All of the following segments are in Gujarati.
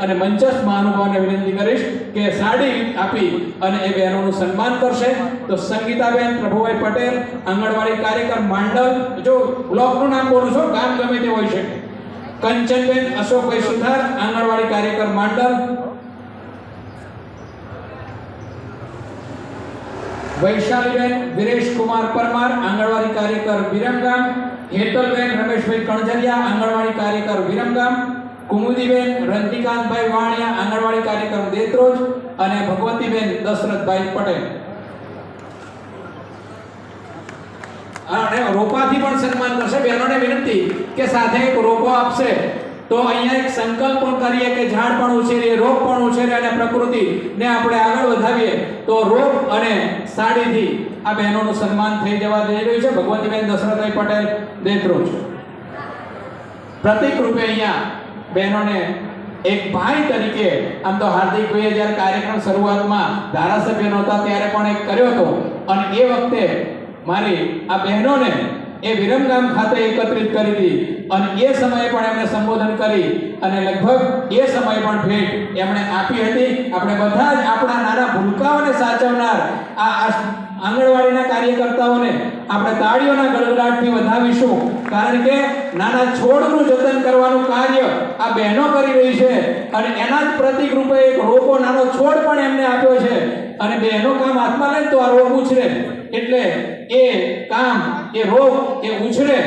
અને મંચસ્થ મહાનુભાવને વિનંતી કરીશ કે સાડી આપી અને એ બહેનોનું સન્માન કરશે. તો સંગીતાબેન પ્રભુભાઈ પટેલ, આંગણવાડી કાર્યકર માંડલ, જો બ્લોકનું નામ બોલું છું, ગામ ગમે તે હોય છે કંચનબેન, અશોકભાઈ સુથાર, આંગણવાડી કાર્યકર માંડલ. વૈશાલીબેન વિરેશ કુમાર પરમાર, આંગણવાડી કાર્યકર વિરમગામ. હેતલબેન, રમેશભાઈ કણજરિયા, આંગણવાડી કાર્યકર વિરમગામ. કુમુદીબેન રંતિકાંતભાઈ વાણિયા આંગણવાડી કાર્યક્રમ દેત્રોજ અને ભગવતીબેન દશરથભાઈ પટેલ. અને રોપાથી પણ સન્માન કરશે બહેનોને વિનંતી કે સાથે એક રોપો આપશે. તો અહીંયા એક સંકલ્પ પણ કરીએ કે ઝાડ પણ ઉછેરીએ, રોપ પણ ઉછેરીએ અને પ્રકૃતિને આપણે આગળ વધાવીએ. તો રોપ અને સાડીથી આ બહેનોનું સન્માન થઈ જવા જઈ રહ્યું છે. ભગવતીબેન દશરથભાઈ પટેલ, દેત્રોજ. પ્રતિક રૂપે અહીંયા બહેનોને એક ભાઈ તરીકે, આમ તો હાર્દિકભાઈએ જ્યારે કાર્યક્રમ શરૂઆતમાં ધારાસભ્ય નહોતા ત્યારે પણ એક કર્યો હતો. અને એ વખતે મારી આ બહેનોને એ વિરમગામ ખાતે એકત્રિત કરી હતી. અને એ સમયે પણ એમણે સંબોધન કરી અને લગભગ એ સમય પણ ભેટ એમણે આપી હતી. આપણે બધા જ આપણા નાના ભૂલકાઓને સાચવનાર આ આંગણવાડીના કાર્યકર્તાઓને આપણે તાળીઓના ગળગડાટથી વધાવીશું. કારણ કે નાના છોડનું જતન કરવાનું કાર્ય આ બહેનો કરી રહી છે અને એના જ પ્રતિક રૂપે એક રોપો નાનો છોડ પણ એમને આપ્યો છે. અને બહેનો કામ હાથમાં લે તો આ રોગ ઉછરે. એટલે એ કામ, એ રોગ એ ઉછરે.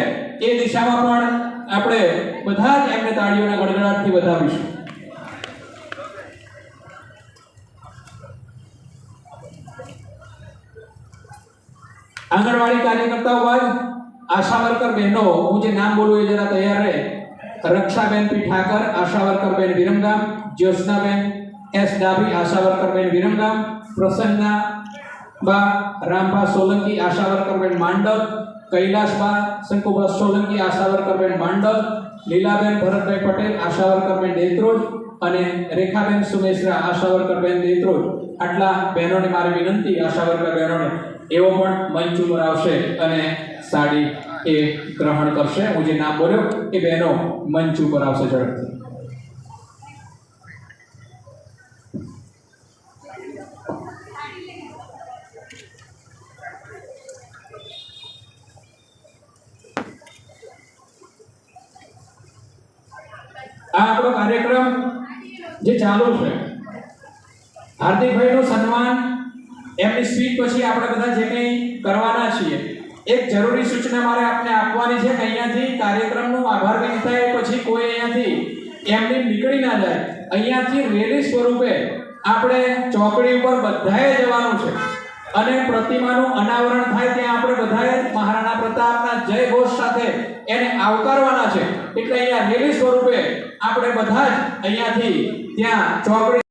એ દિશામાં પણ આપણે બધા જ એમને તાળીઓના ગડગડાટથી વધાવીશું. આંગણવાડી કાર્યકર્તાઓ બાદ આશા વર્કર બહેનો, હું જે નામ બોલું એ જરા તૈયાર રહે. રક્ષાબેન પી ઠાકર આશા વર્કર બેન Viramgam, Jyotsnaben S Dabhi ASHA worker બેન વિરમગામ, પ્રસન્ના બા, રામભા સોલંકી, આશાવરકરબેન વર્કર બેન માંડલ કૈલાસબા શંકુભા સોલંકી, આશાવરકરબેન વર્કર બેન માંડલ, લીલાબેન ભરતભાઈ પટેલ, આશાવરકરબેન વર્કર બેન દેત્રોજ અને રેખાબેન સુમેશરા, આશાવરકરબેન વર્કર દેત્રોજ આટલા બહેનોને મારી વિનંતી, આશાવરકર બહેનોને. એવો પણ મંચ ઉપર આવશે અને સાડી એ ગ્રહણ કરશે. હું જે નામ બોલ્યો એ બહેનો મંચ ઉપર આવશે ઝડપથી. આ આપણો કાર્યક્રમ જે ચાલુ છે. હાર્દિકભાઈનું સન્માન એમની સ્પીચ પછી આપણે બધા જે કંઈ કરવાના છીએ, એક જરૂરી સૂચના મારે આપને આપવાની છે કે અહીંયાથી કાર્યક્રમનું આભાર વિધિ થાય પછી કોઈ અહીંયાથી એમની નીકળી ના જાય. અહીંયાથી રેલી સ્વરૂપે આપણે ચોકડી ઉપર બધાએ જવાનું છે. અને પ્રતિમાનું અનાવરણ થાય ત્યાં આપણે બધાએ મહારાણા પ્રતાપના જય ઘોષ સાથે એને આવકારવાના છે. એટલે અહીંયા રેલી સ્વરૂપે આપણે બધા જ અહીંયાથી ત્યાં ચોકડી